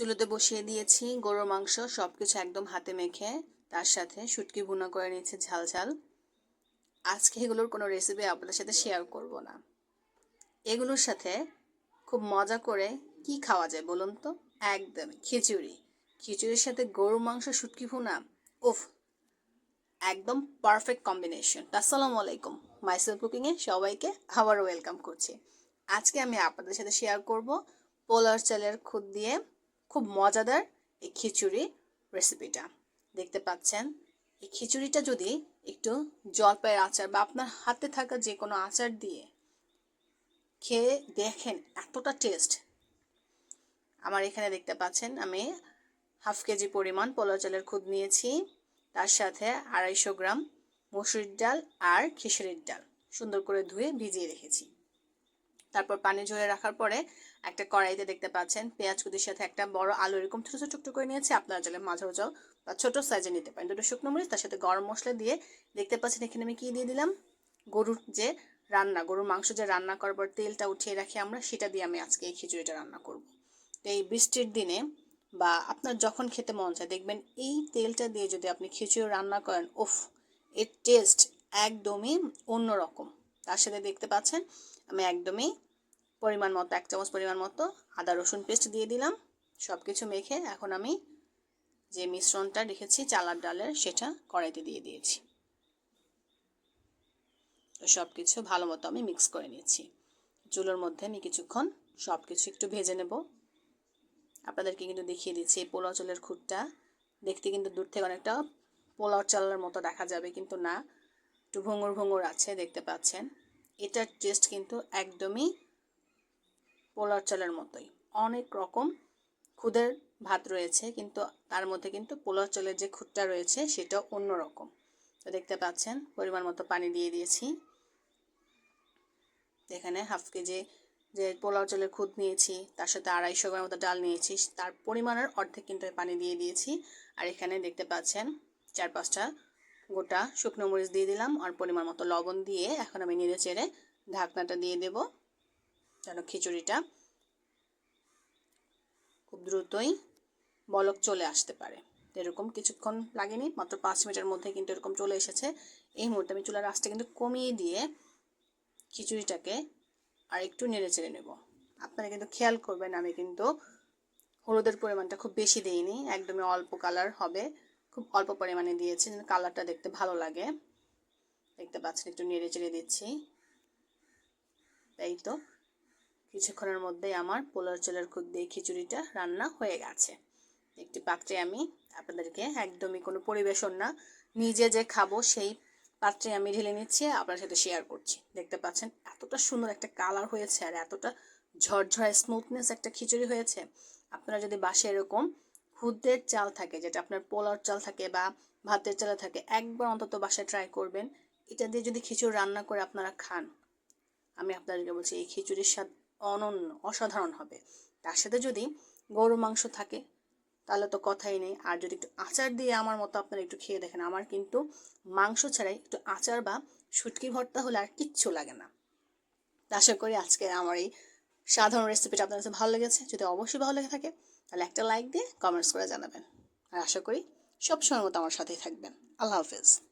চুলোতে বসিয়ে দিয়েছি, গরুর মাংস সব কিছু একদম হাতে মেখে, তার সাথে শুটকি ভুনা করে নিয়েছি ঝাল ঝাল। আজকে এগুলোর কোনো রেসিপি আপনাদের সাথে শেয়ার করব না। এগুলোর সাথে খুব মজা করে কি খাওয়া যায় বলুন তো? একদম খিচুড়ি। খিচুড়ির সাথে গরুর মাংস, শুটকি ভুনা, উফ, একদম পারফেক্ট কম্বিনেশন আসসালামু আলাইকুম মাইসেল কুকিংয়ে সবাইকে আবারও ওয়েলকাম করছি। আজকে আমি আপনাদের সাথে শেয়ার করব পোলার চালের খুদ দিয়ে খুব মজাদার এই খিচুড়ি রেসিপিটা দেখতে পাচ্ছেন, এই খিচুড়িটা যদি একটু জলপাইয়ের আচার বা আপনার হাতে থাকা যে কোনো আচার দিয়ে খেয়ে দেখেন এতটা টেস্ট আমার এখানে দেখতে পাচ্ছেন, আমি হাফ কেজি পরিমাণ পোলাও চালের খুদ নিয়েছি, তার সাথে আড়াইশো গ্রাম মসুরির ডাল আর খিচুড়ির ডাল। সুন্দর করে ধুয়ে ভিজিয়ে রেখেছি। তারপর পানি ঝরে রাখার পরে একটা কড়াইতে দেখতে পাচ্ছেন পেঁয়াজ কুদির সাথে একটা বড় আলু এরকম ছোটো ছোটো টুকটো করে নিয়েছি। আপনারা চাইলে মাঝারো চাও বা ছোটো সাইজে নিতে পারেন। দুটো শুকনো মরিচ, তার সাথে গরম মশলা দিয়ে দেখতে পাচ্ছেন এখানে আমি কী দিয়ে দিলাম? গরুর যে রান্না, গরুর মাংস যে রান্না করার পর তেলটা উঠিয়ে রাখি আমরা, সেটা দিয়ে আমি আজকে এই খিচুড়িটা রান্না করব। তো এই বৃষ্টির দিনে বা আপনার যখন খেতে মন চায়, দেখবেন এই তেলটা দিয়ে যদি আপনি খিচুড়ি রান্না করেন, উফ, এর টেস্ট একদমই অন্যরকম। তার সাথে দেখতে পাচ্ছেন আমি একদমই পরিমাণ মতো, এক চামচ পরিমাণ মতো আদা, রসুন পেস্ট দিয়ে দিলাম। সব কিছু মেখে এখন আমি যে মিশ্রণটা রেখেছি, চালার ডালের, সেটা কড়াইতে দিয়ে দিয়েছি। তো সব কিছু ভালো মতো আমি মিক্স করে নিয়েছি। চুলোর মধ্যে আমি কিছুক্ষণ সব কিছু একটু ভেজে নেব। আপনাদেরকে কিন্তু দেখিয়ে দিচ্ছি, এই পোলাও চালের খুঁটটা দেখতে কিন্তু দূর থেকে অনেকটা পোলাও চালের মতো দেখা যাবে, কিন্তু না। একটু ভঙ্গুর ভঙ্গুর আছে, দেখতে পাচ্ছেন। এটার টেস্ট কিন্তু একদমই পোলার চালের মতোই। অনেক রকম খুদের ভাত রয়েছে, কিন্তু তার মধ্যে কিন্তু পোলার চালের যে খুদটা রয়েছে সেটা অন্য রকম তো দেখতে পাচ্ছেন, পরিমাণ মতো পানি দিয়ে দিয়েছি। এখানে হাফ কেজি যে পোলাও চালের খুদ নিয়েছি, তার সাথে আড়াইশো গ্রাম মতো ডাল নিয়েছি, তার পরিমাণের অর্ধেক কিন্তু পানি দিয়ে দিয়েছি। আর এখানে দেখতে পাচ্ছেন, চার পাঁচটা গোটা শুকনো মরিচ দিয়ে দিলাম আর পরিমাণ মতো লবণ দিয়ে এখন আমি নেড়ে চেড়ে ঢাকনাটা দিয়ে দেব যেন খিচুড়িটা খুব দ্রুতই বলক চলে আসতে পারে। এরকম কিছুক্ষণ লাগেনি, মাত্র পাঁচ মিনিটের মধ্যে কিন্তু এরকম চলে এসেছে। এই মুহূর্তে আমি চুলার আঁচটা কিন্তু কমিয়ে দিয়ে খিচুড়িটাকে আর একটু নেড়ে চেড়ে নেব। আপনারা কিন্তু খেয়াল করবেন, আমি কিন্তু হলুদের পরিমাণটা খুব বেশি দিইনি, একদমই অল্প কালার হবে। খুব অল্প পরিমাণে দিয়েছি, যেন কালারটা দেখতে ভালো লাগে। দেখতে পাচ্ছেন, একটু নেড়ে চেড়ে দিচ্ছি। তাই তো, কিছুক্ষণের মধ্যেই আমার পোলার চালের খুদ দিয়ে খিচুড়িটা রান্না হয়ে গেছে। একটি পাত্রে আমি আপনাদেরকে একদমই কোনো পরিবেশন না, নিজে যে খাব সেই পাত্রে আমি ঢেলে নিচ্ছি, আপনার সাথে শেয়ার করছি। দেখতে পাচ্ছেন, এতটা সুন্দর একটা কালার হয়েছে আর এতটা ঝরঝরা স্মুথনেস একটা খিচুড়ি হয়েছে। আপনারা যদি বাসে এরকম খুদের চাল থাকে, যেটা আপনার পোলার চাল থাকে বা ভাতের চালে থাকে, একবার অন্তত বাসায় ট্রাই করবেন। এটা দিয়ে যদি খিচুড়ি রান্না করে আপনারা খান, আমি আপনাদেরকে বলছি এই খিচুড়ির স্বাদ অনন্য, অসাধারণ হবে। তার সাথে যদি গরু মাংস থাকে, তাহলে তো কথাই নেই। আর যদি একটু আচার দিয়ে আমার মতো আপনারা একটু খেয়ে দেখেন, আমার কিন্তু মাংস ছাড়াই একটু আচার বা শুটকি ভর্তা হলে আর কিচ্ছু লাগে না। আশা করি আজকে আমার এই সাধারণ রেসিপিটা আপনার কাছে ভালো লেগেছে। যদি অবশ্যই ভালো লেগে থাকে তাহলে একটা লাইক দিয়ে কমেন্টস করে জানাবেন। আর আশা করি সব সময় মতো আমার সাথেই থাকবেন। আল্লাহ হাফেজ।